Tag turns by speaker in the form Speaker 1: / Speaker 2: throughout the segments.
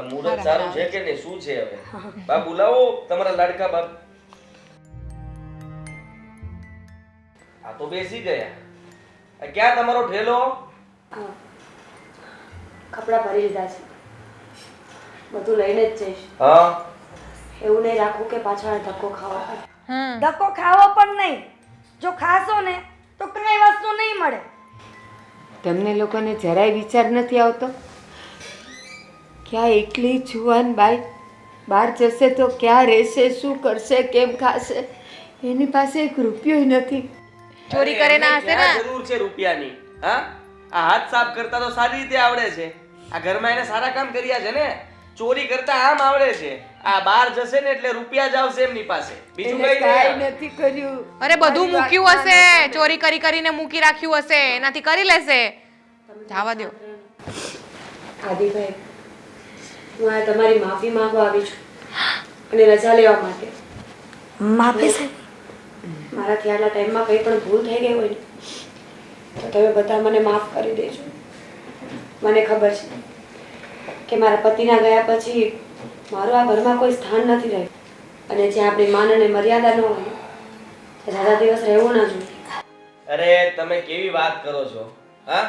Speaker 1: હવે મુહૂર્ત સારું છે કે નહીં? શું છે હવે? બાપ બોલાવો તમારા લાડકા બાપ. આ તો બેસી ગયા. ક્યાં તમારો ઠેલો?
Speaker 2: કપડા ભરી લીધા છે. બધું લઈને જ જઈશ.
Speaker 1: હા.
Speaker 2: એવું નહીં રાખવું કે પાછળ ધક્કો ખાવો
Speaker 3: ધક્કો ખાવો પણ નહીં. જો ખાશો ને તો કઈ વસ્તુ નહીં મળે.
Speaker 4: તમને લોકોને જરાય વિચાર નથી આવતો? કે આ એકલી જુવાન બાઈ? બહાર જશે તો ક્યાં રહેશે? શું કરશે? કેમ ખાશે? એની પાસે એક રૂપિયો નથી.
Speaker 5: ચોરી
Speaker 1: કરે
Speaker 5: કરીને હશે ને?
Speaker 1: જરૂર છે રૂપિયાની? હા? આ હાથ સાફ કરતા તો સારી રીતે આવડે છે. આ ઘરમાં એને સારા કામ કર્યા છે ને? ચોરી કરતા આમ આવડે છે. આ બહાર જશે ને એટલે રૂપિયા જ આવશે એમની પાસે. બીજું કઈ
Speaker 4: નથી કર્યું.
Speaker 5: અરે બધું મૂક્યું હશે. ચોરી કરી કરીને મૂકી રાખ્યું હશે. એનાથી કરી લેશે. જવા દો
Speaker 2: આદિભાઈ હું આ તમારી માફી માંગવા આવી છું અને રજા લેવા માટે.
Speaker 3: માફી છે
Speaker 2: મારાથી આટલા ટાઈમમાં કંઈ પણ ભૂલ થઈ ગઈ હોય ને તો તમે બધા મને માફ કરી દેજો. મને ખબર છે કે મારા પતિના ગયા પછી મારું આ ઘરમાં કોઈ સ્થાન નથી રહ્યું. અને જ્યાં આપણી માન અને મર્યાદા ન હોય રાધા દિવસ રહેવું ના જોઈએ.
Speaker 1: અરે તમે કેવી વાત કરો છો? હા?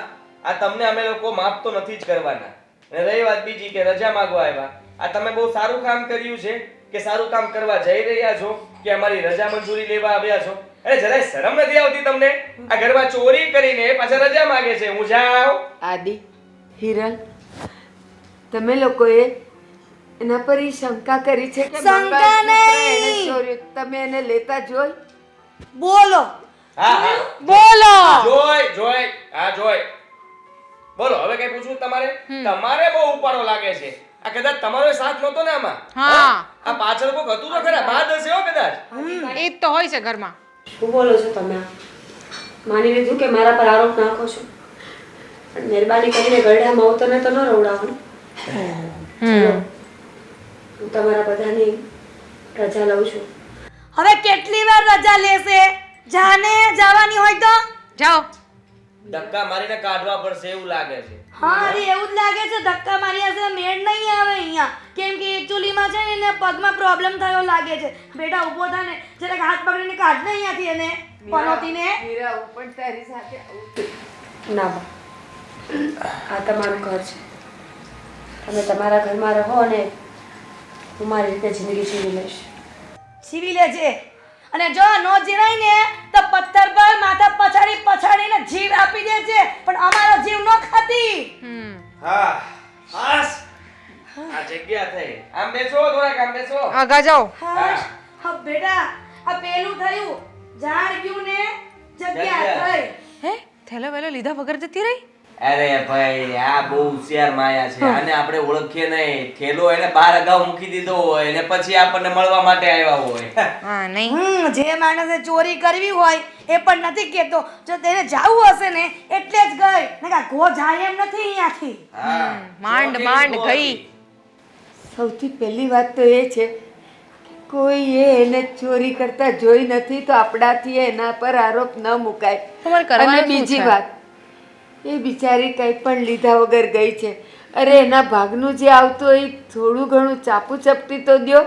Speaker 1: આ તમને અમે લોકો માફ તો નથી જ કરવાના. અને રહી વાત બીજી કે રજા માંગવા આવ્યા. આ તમે બહુ સારું કામ કર્યું છે કે સારું કામ કરવા જઈ રહ્યા છો કે અમારી રજા મંજૂરી લેવા આવ્યા છો? અરે જરાય શરમ નથી આવતી તમને? આ ઘરમાં ચોરી કરીને પાછા રજા માંગે છે. હું જાઉં.
Speaker 4: આદિ હિરલ તમે લોકોએ એના પર ઈ શંકા કરી છે કે
Speaker 3: શંકા નહીં.
Speaker 4: તમે એને લેતા જોઈ?
Speaker 3: બોલો.
Speaker 1: હા હા.
Speaker 5: બોલો.
Speaker 1: જોય જોય હા જોય બોલો હવે કઈ પૂછવું તમારે? તમારે બહુ ઉપાડો લાગે છે. આ કદાચ તમારો સાથ નહોતો ને આમાં?
Speaker 5: હા.
Speaker 1: આ પાછળ કોક હતું તો ખરા? બાદ હશે હો કદાચ.
Speaker 5: એ જ તો હોય છે ઘરમાં.
Speaker 2: શું બોલો છો તમે માની લીધું કે મારા પર આરોપ નાખો છો. પણ મહેરબાની કરીને ગરડા માવતરને તો ન રવડાવો. હું તમારા બધાની રજા લઉં છું.
Speaker 3: હવે કેટલી વાર રજા લેશે? જાને જવાની હોય તો?
Speaker 5: જાઓ.
Speaker 1: ધક્કા મારીને કાઢવા પડશે એવું લાગે છે.
Speaker 3: હા અરે એવું જ લાગે છે ધક્કા મારી હશે મેળ નહીં આવે અહીંયા. કેમ કે એકચ્યુઅલીમાં છે ને એને પગમાં પ્રોબ્લેમ થયો લાગે છે. બેટા ઊભો થા ને જરાક હાથ પકડીને કાઢ ને અહીંયાથી એને પનોતીને.
Speaker 4: મીરા પણ તારી સાથે
Speaker 2: ના બા આ તમારું ઘર છે. તમે તમારા ઘરમાં રહો અને હું મારી રીતે જિંદગી જીવી લઈશ.
Speaker 3: જીવી લે છે અને જો નો જીરાય ને તો પથ્થર પર માથા પછાડી પછાડીને જીવ આપી દે છે. પણ અમારો જીવ નો ખાતી.
Speaker 1: હા હાસ. આ જગ્યા થઈ. આમ બેસો થોડાક આમ બેસો.
Speaker 5: આગા જાઓ.
Speaker 3: હા. હા બેટા આ પેલું થયું. ઝાડ ગયું ને જગ્યા
Speaker 1: જગ્યા.
Speaker 3: થઈ.
Speaker 5: હે? થેલો વેલો લીધા વગર જતી રહી?
Speaker 1: અરે ભાઈ આ બહુ હોશિયાર માયા છે. આને આપણે ઓળખીએ નહીં. થેલો એને બહાર અગાઉ મૂકી દીધો હોય અને પછી આપણને મળવા માટે આવ્યા હોય.
Speaker 5: હા નહીં.
Speaker 3: હમ જે માણસે ચોરી કરવી હોય એ પણ નથી કેતો જો તેને જાવું હશે ને એટલે જ ગઈ. નકા ગો જાય એમ નથી અહીંયાથી.
Speaker 1: હા
Speaker 5: માંડ, માંડ ગઈ.
Speaker 4: સૌથી પહેલી વાત તો એ છે કોઈ એને ચોરી કરતા જોઈ નથી તો આપણાથી એના પર આરોપ ન મુકાય. અને બીજી વાત એ બિચારી કંઈ પણ લીધા વગર ગઈ છે. અરે એના ભાગનું જે આવતું હોય એ થોડું ઘણું ચાપુ ચપટી તો દ્યો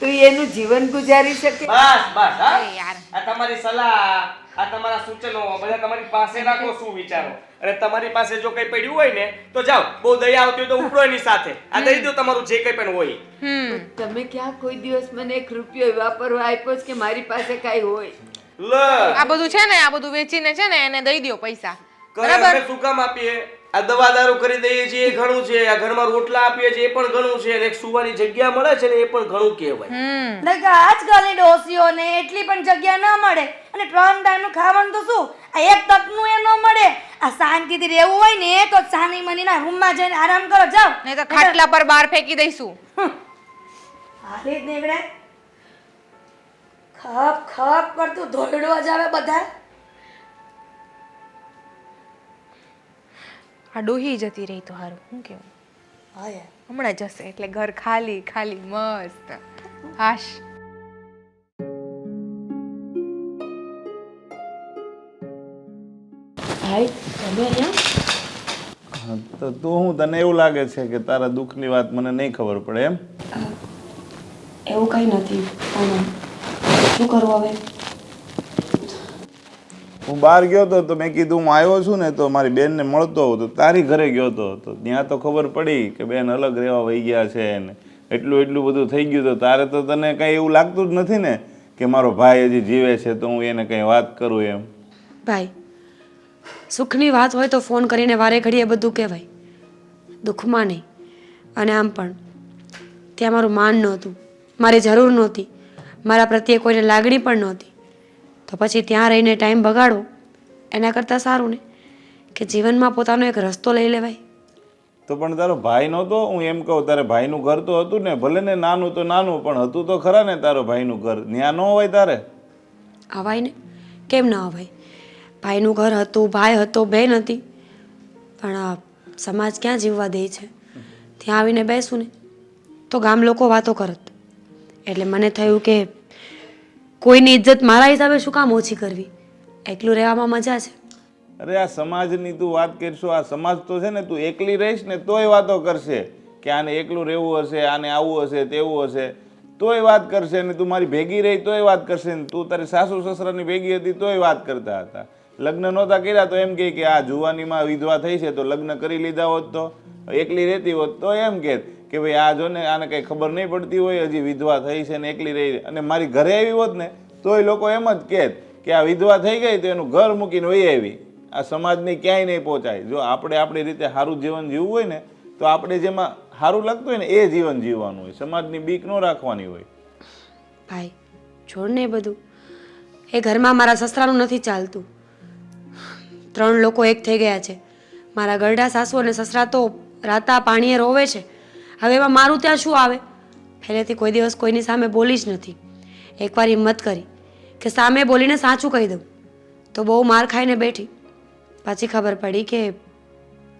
Speaker 4: તો એ એનું જીવન ગુજારી શકે.
Speaker 1: બસ બસ હા. આ તમારી સલાહ આ તમારા સૂચનો બધા તમારી પાસે રાખો શું વિચારો. અને તમારી પાસે જો કઈ પડ્યું હોય ને તો જાઓ. બહુ દયા આવતી હોય તો ઉપડો એની સાથે. આ દઈ દો તમારું જે કઈ પણ હોય.
Speaker 5: હમ.
Speaker 4: તમે ક્યાં કોઈ દિવસ મને એક રૂપિયો વાપરવા આપ્યો છે કે મારી પાસે કાંઈ હોય?
Speaker 1: લ.
Speaker 5: આ બધું છે ને આ બધું વેચીને છે ને એને દઈ દ્યો પૈસા. બરાબર
Speaker 1: અમે શું કામ આપીએ? આ દવા દારૂ કરી દઈએ છીએ એ ઘણું છે. આ ઘરમાં રોટલા આપીએ છીએ એ પણ ઘણું છે. અને એક સુવાની જગ્યા મળે છે ને એ પણ ઘણું કહેવાય.
Speaker 5: નહીં
Speaker 3: કે આજકાલની ડોસીઓને એટલી પણ જગ્યા ન મળે. અને ત્રણ ટાઈમનું ખાવાનું તો શું? આ એક તકનું એ ન મળે. આ શાંતિથી રહેવું હોય ને તો સાની મનીના રૂમમાં જઈને આરામ કરો જાઓ.
Speaker 5: નહીં તો ખાટલા પર બહાર ફેંકી દઈશું.
Speaker 3: હાલી જ નીકળે ખપ ખપ કરતું ધોરડવા જ આવે બધા
Speaker 5: આ ડોહી જતી રહી તો હારું. શું કેવું?
Speaker 3: હા યાર.
Speaker 5: હમણાં જશે એટલે ઘર ખાલી ખાલી મસ્ત. હાશ.
Speaker 4: ભાઈ તમે અહીંયા?
Speaker 6: તો તું હું તને એવું લાગે છે કે તારા દુઃખની વાત મને નહીં ખબર પડે એમ?
Speaker 2: એવું કંઈ નથી પણ શું કરવું હવે?
Speaker 6: હું બહાર ગયો હતો તો મેં કીધું, હું આવ્યો છું ને તો મારી બેનને મળતો હોઉં. તો તારી ઘરે ગયો હતો. તો ત્યાં તો ખબર પડી કે બેન અલગ રહેવા વહી ગયા છે ને એટલું એટલું બધું થઈ ગયું તો તારે તો તને કંઈ એવું લાગતું જ નથી ને કે મારો ભાઈ હજી જીવે છે તો હું એને કંઈ વાત કરું એમ?
Speaker 2: ભાઈ, સુખની વાત હોય તો ફોન કરીને વારે ઘડીએ બધું કહેવાય. દુઃખમાં નહીં. અને આમ પણ, ત્યાં મારું માન નહોતું. મારી જરૂર નહોતી. મારા પ્રત્યે કોઈને લાગણી પણ નહોતી. તો પછી ત્યાં રહીને ટાઈમ બગાડો. એના કરતાં સારું ને કે જીવનમાં પોતાનો એક રસ્તો લઈ લેવાય.
Speaker 6: તો પણ તારો ભાઈ નહોતો? હું એમ કહું તારે ભાઈનું ઘર તો હતું ને ભલે ને નાનું તો નાનું પણ હતું તો ખરા ને તારો ભાઈનું ઘર? ત્યાં ન હોય તારે?
Speaker 2: અવાય ને? કેમ ન અવાય? ભાઈનું ઘર હતું ભાઈ હતો બેન હતી. પણ આ સમાજ ક્યાં જીવવા દે છે? ત્યાં આવીને બેસું ને. તો ગામ લોકો વાતો કરત. એટલે મને થયું કે કોઈની ઇજ્જત મારા હિસાબે શું કામ ઓછી કરવી? એકલું રહેવામાં મજા છે.
Speaker 6: અરે, આ સમાજની તું વાત કરશો, આ સમાજ તો છે ને, તું એકલી રહીશ ને તોય વાતો કરશે કે આને એકલું રહેવું હશે, આને આવું હશે, તેવું હશે. તોય વાત કરશે ને તું મારી ભેગી રહી, તોય વાત કરશે ને તું તારી સાસુ સસરાની ભેગી હતી, તોય વાત કરતા હતા. લગ્ન નહોતા કર્યા તો એમ કહે કે આ જુવાનીમાં વિધવા થઈ છે, તો લગ્ન કરી લીધા હોત તો. એકલી રહેતી હોત તો એમ કહે. કે ભાઈ આ જો ને આને કંઈ ખબર નહીં પડતી હોય, હજી વિધવા થઈ છે ને એકલી રહી અને મારી ઘરે આવી હોત ને, તોય લોકો એમ જ કહેત કે આ વિધવા થઈ ગઈ તો એનું ઘર મૂકીને વહી આવી. આ સમાજને ક્યાંય નહીં પહોંચાય. જો આપણે આપણી રીતે સારું જીવન જીવવું હોય ને, તો આપણે જેમાં સારું લાગતું હોય ને, એ જીવન જીવવાનું હોય. સમાજની બીક ન રાખવાની હોય.
Speaker 2: ભાઈ, છોડ ને એ બધું. એ ઘરમાં મારા સસરાનું નથી ચાલતું. ત્રણ લોકો એક થઈ ગયા છે. મારા ગરડા સાસુ અને સસરા તો રાતા પાણીએ રોવે છે. હવે એમાં મારું ત્યાં શું આવે? પહેલેથી કોઈ દિવસ કોઈની સામે બોલી જ નથી. એકવાર હિંમત કરી કે સામે બોલીને સાચું કહી દઉં. તો બહુ માર ખાઈને બેઠી. પછી ખબર પડી કે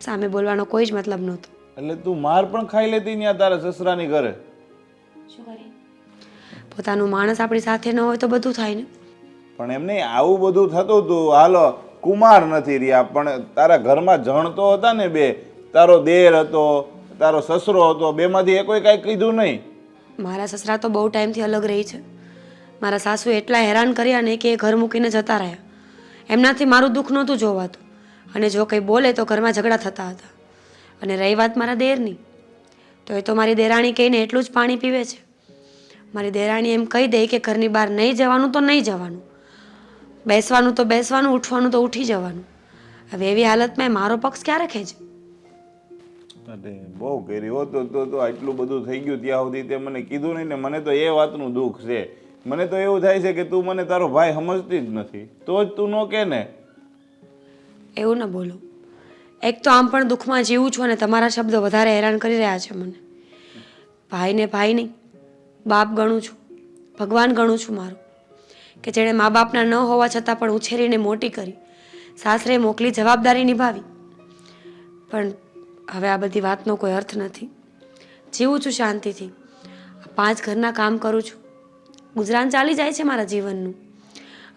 Speaker 2: સામે બોલવાનો કોઈ જ મતલબ નહોતો.
Speaker 6: એટલે તું માર પણ ખાઈ લેતી ત્યાં તારા સસરાની ઘરે?
Speaker 2: શું કરી પોતાનું માણસ આપણી સાથે ન હોય તો બધું થાય ને.
Speaker 6: પણ એમ નહીં આવું બધું થતું હતું હાલો કુમાર નથી રહ્યા પણ તારા ઘરમાં જણ તો હતા ને બે તારો દેર હતો તારો સસરો હતો, બેમાંથી એ કોઈ કીધું નહીં.
Speaker 2: મારા સસરા તો બહુ ટાઈમથી અલગ રહી છે. મારા સાસુ એટલા હેરાન કર્યા ને કે એ ઘર મૂકીને જતા રહ્યા. એમનાથી મારું દુઃખ નહોતું જોવાતું. અને જો કંઈ બોલે તો ઘરમાં ઝઘડા થતા હતા. અને રહી વાત મારા દેરની. તો એ તો મારી દેરાણી કહીને એટલું જ પાણી પીવે છે. મારી દેરાણી એમ કહી દે કે ઘરની બહાર નહીં જવાનું તો નહીં જવાનું. બેસવાનું તો બેસવાનું, ઉઠવાનું તો ઉઠી જવાનું. હવે એવી હાલતમાં મારો પક્ષ ક્યારે ખેંચે?
Speaker 6: અરે બહુ કરી. હોત તો તો આટલું બધું થઈ ગયું ત્યાં સુધી તે મને કીધું નહીં ને મને તો એ વાતનું દુઃખ છે. મને તો એવું થાય છે કે તું મને તારો ભાઈ સમજતી જ નથી. તો જ તું ન કે ને.
Speaker 2: એવું ન બોલો. એક તો આમ પણ દુઃખમાં જીવું છું અને તમારા શબ્દો વધારે હેરાન કરી રહ્યા છે મને. ભાઈને ભાઈ નહીં. બાપ ગણું છું. ભગવાન ગણું છું મારું. કે જેણે મા બાપના ન હોવા છતાં પણ ઉછેરીને મોટી કરી. સાસરે મોકલી જવાબદારી નિભાવી. પણ હવે આ બધી વાતનો કોઈ અર્થ નથી. જીવું છું શાંતિથી. પાંચ ઘરના કામ કરું છું. ગુજરાન ચાલી જાય છે મારા જીવનનું.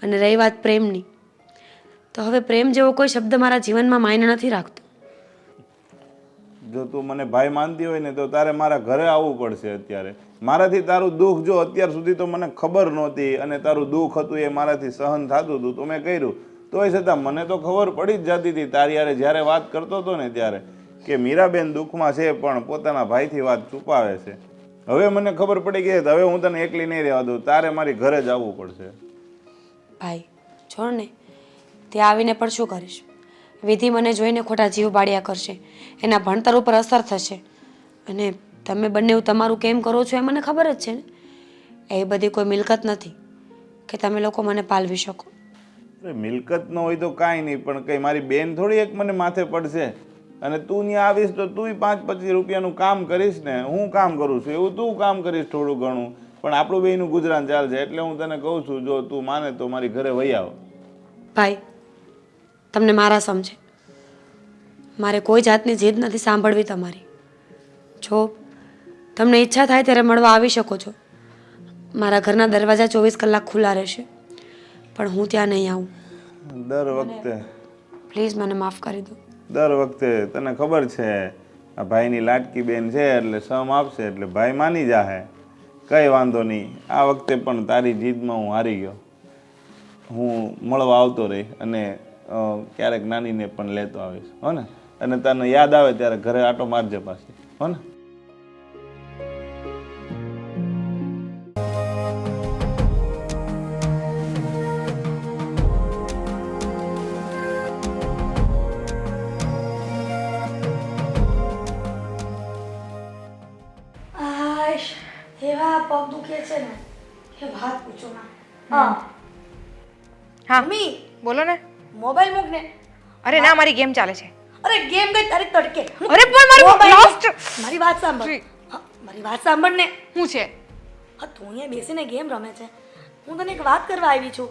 Speaker 2: અને રહી વાત પ્રેમની. તો હવે પ્રેમ જેવો કોઈ શબ્દ મારા જીવનમાં માયને નથી રાખતો.
Speaker 6: જો તું મને ભાઈ માનતી હોય ને તો તારે મારા ઘરે આવવું પડશે અત્યારે. મારાથી તારું દુઃખ જો અત્યાર સુધી તો મને ખબર નહોતી અને તારું દુઃખ હતું એ મારાથી સહન થતું હતું. તો મેં કર્યું. તોય છતાં મને તો ખબર પડી જ જતી હતી. તારી યારે જ્યારે વાત કરતો હતો ને ત્યારે. કે મીરાબેન દુઃખમાં છે પણ પોતાના ભાઈથી વાત છુપાવે છે. હવે મને ખબર પડી ગઈ હવે હું તને એકલી નહીં રહેવા દઉં તારે મારી ઘરે જ આવવું પડશે.
Speaker 2: ભાઈ છોડ ને ત્યાં આવીને પણ શું કરીશ? વિધિ મને જોઈને ખોટા જીવ બાળ્યા કરશે એના ભણતર ઉપર અસર થશે. અને તમે બંને તમારું કેમ કરો છો એ મને ખબર જ છે ને? એ બધી કોઈ મિલકત નથી કે તમે લોકો મને પાલવી શકો.
Speaker 6: મિલકત ન હોય તો કાંઈ નહીં પણ કંઈ મારી બેન થોડી એક મને માથે પડશે? અને તું ત્યાં આવીશ તો તુંય પાંચ પચીસ રૂપિયાનું કામ કરીશ ને હું કામ કરું છું એવું તું કામ કરીશ થોડું ઘણું. પણ આપણું બેયનું ગુજરાન ચાલશે એટલે હું તને કહું છું જો તું માને તો મારી ઘરે વહી આવ.
Speaker 2: ભાઈ તમને મારા સમજે. મારે કોઈ જાતની જીદ નથી સાંભળવી તમારી. જો તમને ઈચ્છા થાય ત્યારે મળવા આવી શકો છો. મારા ઘરના દરવાજા ચોવીસ કલાક ખુલ્લા રહેશે પણ હું ત્યાં નહીં આવું.
Speaker 6: દર વખતે.
Speaker 2: પ્લીઝ મને માફ કરી દો.
Speaker 6: દર વખતે તને ખબર છે, આ ભાઈની લાટકી બેન છે એટલે સમ આપશે એટલે ભાઈ માની જાહે. કંઈ વાંધો નહીં. આ વખતે પણ તારી જીદમાં હું હારી ગયો. હું મળવા આવતો રહી અને ક્યારેક નાનીને પણ લેતો આવીશ. હો ને અને તને યાદ આવે ત્યારે ઘરે આટો મારજે પાછી. હો ને
Speaker 3: હા મમ્મી
Speaker 5: બોલો ને.
Speaker 3: મોબાઈલ મૂક ને.
Speaker 5: અરે ના મારી ગેમ ચાલે છે.
Speaker 3: અરે ગેમ ગઈ તારી તડકે.
Speaker 5: અરે પણ મારી
Speaker 3: લાસ્ટ મારી વાત સાંભળ. મારી વાત સાંભળ ને.
Speaker 5: શું છે?
Speaker 3: હા તું અહીંયા બેસીને ગેમ રમે છે. હું તને એક વાત કરવા આવી છું.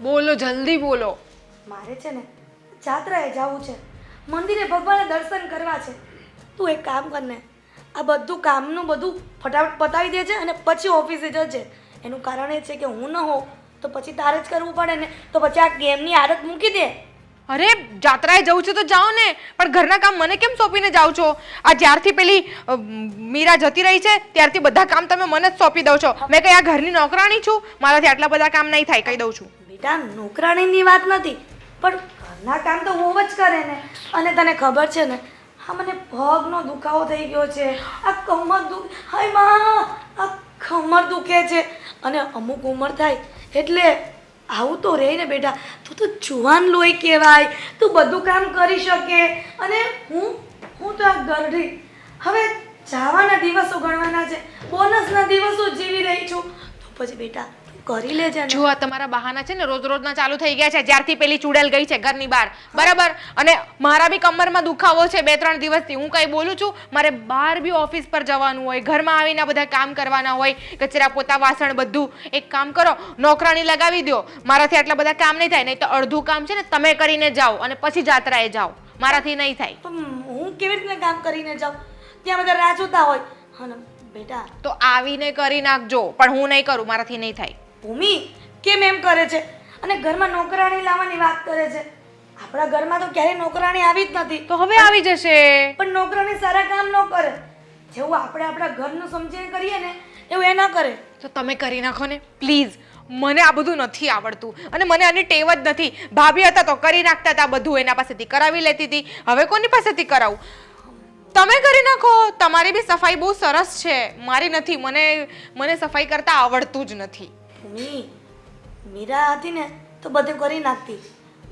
Speaker 5: બોલો જલ્દી બોલો.
Speaker 3: મારે છે ને જાત્રાએ જવું છે. મંદિરે ભગવાનના દર્શન કરવા છે. તું એક કામ કર ને. આ બધું કામનું બધું ફટાફટ પતાવી દે છે અને પછી ઓફિસે જજે. એનું કારણ એ છે કે હું ન હોઉં તો પછી તારે જ કરવું પડે ને. તો પછી આ ગેમની આદત મૂકી દે.
Speaker 5: અરે જાત્રાએ જવું છે તો જાઓ ને. પણ ઘરના કામ મને કેમ સોંપીને જાઓ છો? આ જ્યારથી પેલી મીરા જતી રહી છે ત્યારથી બધા કામ તમે મને જ સોંપી દો છો. મેં કઈ આ ઘરની નોકરાણી છું? મારાથી આટલા બધા કામ નહીં થાય કહી દઉં છું.
Speaker 3: બેટા નોકરાણીની વાત નથી. પણ ઘરના કામ તો હોવ જ કરે ને. અને તને ખબર છે ને હા મને પગનો દુખાવો થઈ ગયો છે. આ કમર દુખ હાયમાં આ કમર દુખે છે. અને અમુક ઉંમર થાય એટલે આવું તો રહે ને બેટા તું તો જુવાન લોહી કહેવાય. તું બધું કામ કરી શકે. અને હું હું તો આ ગરડી હવે જવાના દિવસો ગણવાના છે. બોનસના દિવસો જીવી રહી છું. તો પછી બેટા કરી લેજે ને.
Speaker 5: જો આ તમારા બહાના છે ને રોજ રોજના ચાલુ થઈ ગયા છે જ્યારથી પેલી ચૂડેલ ગઈ છે ઘરની બહાર. બરાબર? અને મારા બી કમરમાં દુખાવો છે બે ત્રણ દિવસથી. હું કઈ બોલું છું મારે બહાર બી ઓફિસ પર જવાનું હોય ઘરમાં આવીને બધા કામ કરવાના હોય કચરા પોતા વાસણ બધું. એક કામ કરો નોકરાણી લગાવી દો. મારાથી આટલા બધા કામ નહીં થાય નહીં તો અડધું કામ છે ને તમે કરીને જાઓ અને પછી જાત્રાએ જાઓ. મારાથી નહીં થાય.
Speaker 3: તો હું કેવી રીતના કામ કરીને જાઉં? ત્યાં બધા રાહ જોતા હોય. અને બેટા.
Speaker 5: તો આવીને કરી નાખજો પણ હું નહીં કરું મારાથી નહીં થાય.
Speaker 3: ભૂમિ કેમ એમ કરે છે? અને ઘરમાં નોકરાણી લાવવાની વાત કરે છે. આપણા ઘરમાં તો ક્યારેય નોકરાણી આવી જ નથી.
Speaker 5: તો હવે આવી જશે.
Speaker 3: પણ નોકરાણી સારા કામ ન કરે. જેવું આપણે આપણા ઘરનું સમજીને કરીએ ને એવું એ ન કરે.
Speaker 5: તો તમે કરી નાખો ને. પ્લીઝ મને આ બધું નથી આવડતું. અને મને આની ટેવ જ નથી. ભાભી હતા તો કરી નાખતા હતા બધું એના પાસેથી કરાવી લેતી હતી. હવે કોની પાસેથી કરાવું? તમે કરી નાખો. તમારી બી સફાઈ બહુ સરસ છે. મારી નથી. મને મને સફાઈ કરતા આવડતું જ નથી.
Speaker 3: ભૂમિ મીરા હતી ને તો બધું કરી નાખતી.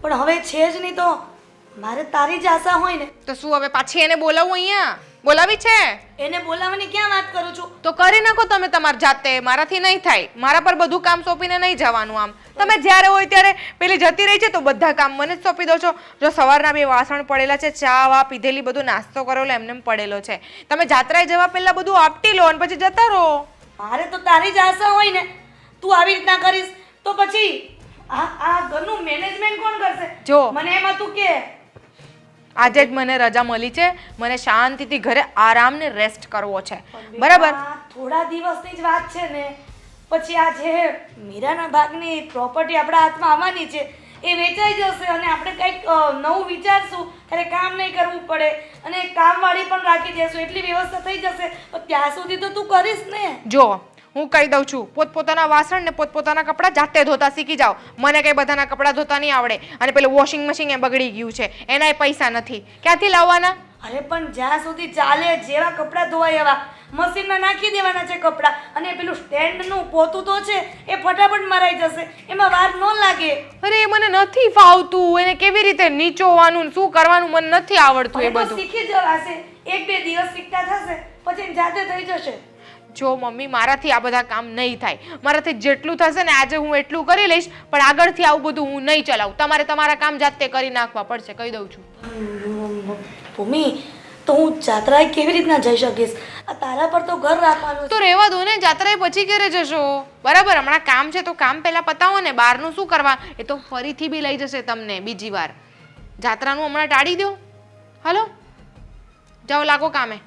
Speaker 3: પણ હવે છે જ નહીં તો મારે તારી જ આશા હોય ને.
Speaker 5: તો શું હવે પાછી એને બોલાવું અહીંયા? બોલાવી છે?
Speaker 3: એને બોલાવવાની ક્યાં વાત કરું છું?
Speaker 5: તો કરી નાખો તમે તમારી જાતે. મારાથી નહીં થાય. મારા પર બધું કામ સોંપીને નહીં જવાનું આમ. તમે જ્યારે હોય ત્યારે પેલી જતી રહી છે તો બધા કામ મને જ સોંપી દો છો. જો સવારના બે વાસણ પડેલા છે ચા વા પીધેલી બધું નાસ્તો કરેલો એમને પડેલો છે. તમે જાત્રાએ જવા પહેલા બધું આપટી લો અને પછી જતા રહો.
Speaker 3: મારે તો તારી જ આશા હોય ને. તું આવી રીતના કરીશ તો પછી આ આ ઘરનું મેનેજમેન્ટ કોણ કરશે?
Speaker 5: જો.
Speaker 3: મને એમાં તું કે
Speaker 5: આજે જ મને રજા મળી છે. મને શાંતિથી ઘરે આરામ ને રેસ્ટ કરવો છે. બરાબર?
Speaker 3: થોડા દિવસની જ વાત છે ને. પછી આ જે મીરાના ભાગની પ્રોપર્ટી આપણા હાથમાં આવવાની છે એ વેચાઈ જશે અને આપણે કંઈક નવું વિચારશું. ત્યારે કામ નહીં કરવું પડે અને કામવાળી પણ રાખી દઈશું એટલી વ્યવસ્થા થઈ જશે. પણ ત્યાં સુધી તો તું કરીશ ને.
Speaker 5: જો હું કહી દઉં છું પોતપોતાના વાસણ ને પોતપોતાના કપડાં જાતે ધોતા શીખી જાઓ. મને કઈ બધાના કપડાં ધોતા નહીં આવડે. અને પેલું વોશિંગ મશીન એ બગડી ગયું છે. એનાય પૈસા નથી. ક્યાંથી લાવવાના?
Speaker 3: અરે પણ જ્યાં સુધી ચાલે જેવા કપડાં ધોવાય એવા. મશીનમાં નાખી દેવાના છે કપડાં. અને પેલું સ્ટેન્ડનું પોતું તો છે એ ફટાફટ મરાઈ જશે. એમાં વાર ન લાગે.
Speaker 5: અરે એ મને નથી ફાવતું. એને કેવી રીતે નીચોવાનું શું કરવાનું મને નથી આવડતું એ બધું.
Speaker 3: શીખી જવાશે. એક બે દિવસ શીખતા થશે પછી જાતે થઈ જશે.
Speaker 5: જો મમ્મી મારાથી આ બધા કામ નહીં થાય મારાથી જેટલું થશે ને આજે હું એટલું કરી લઈશ પણ આગળથી આવું બધું હું નહીં ચલાવું. તમારે તમારા કામ જાતે કરી નાખવા પડશે કહી દઉં છું.
Speaker 3: ભૂમિ તો હું જાત્રાએ કેવી રીતના જઈ શકીશ? આ તારા પર તો ઘર રાખવાનું
Speaker 5: તો રહેવા દો ને જાત્રાએ પછી ઘરે જશો. બરાબર હમણાં કામ છે તો કામ પહેલા પતાવો ને બહારનું શું કરવા? એ તો ફરીથી બી લઈ જશે તમને બીજી વાર. જાત્રાનું હમણાં ટાળી દો. હલો? જાઓ લાગો કામે.